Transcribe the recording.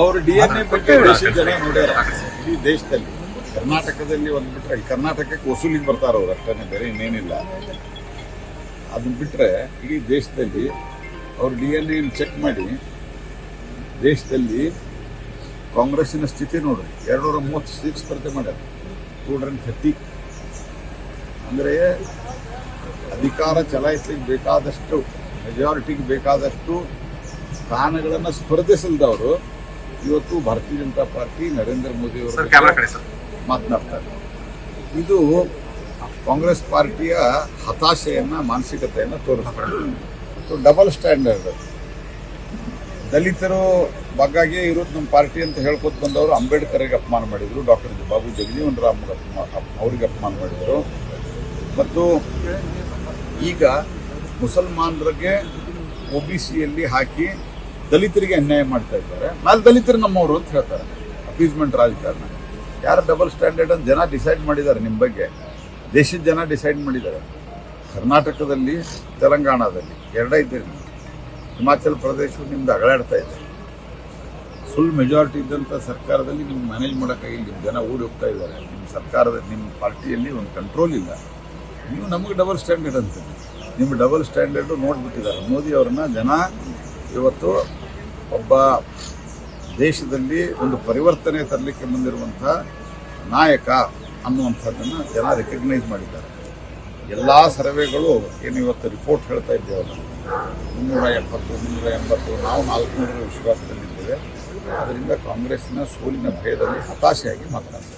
ಅವರು D N A ಬಗ್ಗೆ ದೇಶದ ಜನ ನೋಡ್ಯಾರ ಇಡೀ ದೇಶದಲ್ಲಿ. ಕರ್ನಾಟಕದಲ್ಲಿ ಒಂದು ಬಿಟ್ರೆ ಕರ್ನಾಟಕಕ್ಕೆ ವಸೂಲಿಗೆ ಬರ್ತಾರ ಅವ್ರು ಅಷ್ಟೇ ಬೇರೆ ಇನ್ನೇನಿಲ್ಲ. ಅದನ್ನ ಬಿಟ್ರೆ ಇಡೀ ದೇಶದಲ್ಲಿ ಅವ್ರ ಡಿ ಎನ್ ಎ ಚೆಕ್ ಮಾಡಿ ದೇಶದಲ್ಲಿ ಕಾಂಗ್ರೆಸ್ಸಿನ ಸ್ಥಿತಿ ನೋಡ್ರಿ. ಎರಡ್ನೂರ ಮೂವತ್ತು ಸೀಟ್ ಸ್ಪರ್ಧೆ ಮಾಡ್ಯಾರ. ಟೂ ಹಂಡ್ರೆಡ್ ಥರ್ಟಿ ಅಂದರೆ ಅಧಿಕಾರ ಚಲಾಯಿಸ್ಲಿಕ್ಕೆ ಬೇಕಾದಷ್ಟು ಮೆಜಾರಿಟಿಗೆ ಬೇಕಾದಷ್ಟು ಸ್ಥಾನಗಳನ್ನು ಸ್ಪರ್ಧಿಸಲ್ದವರು ಇವತ್ತು ಭಾರತೀಯ ಜನತಾ ಪಾರ್ಟಿ ನರೇಂದ್ರ ಮೋದಿ ಅವರು ಮಾತನಾಡ್ತಾರೆ ಇದು. ಕಾಂಗ್ರೆಸ್ ಪಾರ್ಟಿಯ ಹತಾಶೆಯನ್ನ ಮಾನಸಿಕತೆಯನ್ನ ತೋರಿಸ್ತಾರೆ ಡಬಲ್ ಸ್ಟ್ಯಾಂಡರ್ಡ್ ದಲಿತರು ಬಗ್ಗಾಗೆ ಇರೋದು ನಮ್ಮ ಪಾರ್ಟಿ ಅಂತ ಹೇಳ್ಕೊತ ಬಂದವರು ಅಂಬೇಡ್ಕರ್ಗೆ ಅಪಮಾನ ಮಾಡಿದ್ರು. ಡಾಕ್ಟರ್ ಬಾಬು ಜಗಜೀವನ್ ರಾಮ್ ಅವ್ರಿಗೆ ಅಪಮಾನ ಮಾಡಿದರು. ಮತ್ತು ಈಗ ಮುಸಲ್ಮಾನರಿಗೆ ಒಬಿಸಿಯಲ್ಲಿ ಬಿ ಸಿಯಲ್ಲಿ ಹಾಕಿ ದಲಿತರಿಗೆ ಅನ್ಯಾಯ ಮಾಡ್ತಾ ಇದ್ದಾರೆ. ನಾಲ್ ದಲಿತರು ನಮ್ಮವರು ಅಂತ ಹೇಳ್ತಾರೆ. ಅಪೀಸ್ಮೆಂಟ್ ರಾಜಕಾರಣ. ಯಾರು ಡಬಲ್ ಸ್ಟ್ಯಾಂಡರ್ಡ್ ಅಂತ ಜನ ಡಿಸೈಡ್ ಮಾಡಿದ್ದಾರೆ ನಿಮ್ಮ ಬಗ್ಗೆ. ದೇಶದ ಜನ ಡಿಸೈಡ್ ಮಾಡಿದ್ದಾರೆ. ಕರ್ನಾಟಕದಲ್ಲಿ, ತೆಲಂಗಾಣದಲ್ಲಿ, ಎರಡೇ ಇದ್ದೀರಿ. ನೀವು ಹಿಮಾಚಲ ಪ್ರದೇಶ ನಿಮ್ದು ಅಗಳಾಡ್ತಾ ಇದೆ. ಫುಲ್ ಮೆಜಾರಿಟಿ ಇದ್ದಂಥ ಸರ್ಕಾರದಲ್ಲಿ ನಿಮ್ಗೆ ಮ್ಯಾನೇಜ್ ಮಾಡೋಕ್ಕಾಗಿ ನಿಮ್ಮ ಜನ ಓಡಿ ಹೋಗ್ತಾ ಇದ್ದಾರೆ. ನಿಮ್ಮ ಸರ್ಕಾರದ ನಿಮ್ಮ ಪಾರ್ಟಿಯಲ್ಲಿ ಒಂದು ಕಂಟ್ರೋಲ್ ಇಲ್ಲ. ನೀವು ನಮಗೆ ಡಬಲ್ ಸ್ಟ್ಯಾಂಡರ್ಡ್ ಅಂತ. ನಿಮ್ಮ ಡಬಲ್ ಸ್ಟ್ಯಾಂಡರ್ಡು ನೋಡ್ಬಿಟ್ಟಿದ್ದಾರೆ. ಮೋದಿ ಅವ್ರನ್ನ ಜನ ಇವತ್ತು ಒಬ್ಬ ದೇಶದಲ್ಲಿ ಒಂದು ಪರಿವರ್ತನೆ ತರಲಿಕ್ಕೆ ಬಂದಿರುವಂಥ ನಾಯಕ ಅನ್ನುವಂಥದ್ದನ್ನು ಜನ ರೆಕಗ್ನೈಸ್ ಮಾಡಿದ್ದಾರೆ. ಎಲ್ಲ ಸರ್ವೆಗಳು ಏನು ಇವತ್ತು ರಿಪೋರ್ಟ್ ಹೇಳ್ತಾ ಇದ್ದೇವಲ್ಲ ಮುನ್ನೂರ ಎಪ್ಪತ್ತು, ಮುನ್ನೂರ ಎಂಬತ್ತು, ನಾವು ನಾಲ್ಕುನೂರ ವಿಶ್ವಾಸದಲ್ಲಿದ್ದೇವೆ. ಅದರಿಂದ ಕಾಂಗ್ರೆಸ್ನ ಸೋಲಿನ ಭಯದಲ್ಲಿ ಹತಾಶೆಯಾಗಿ ಮಾತನಾಡ್ತಾರೆ.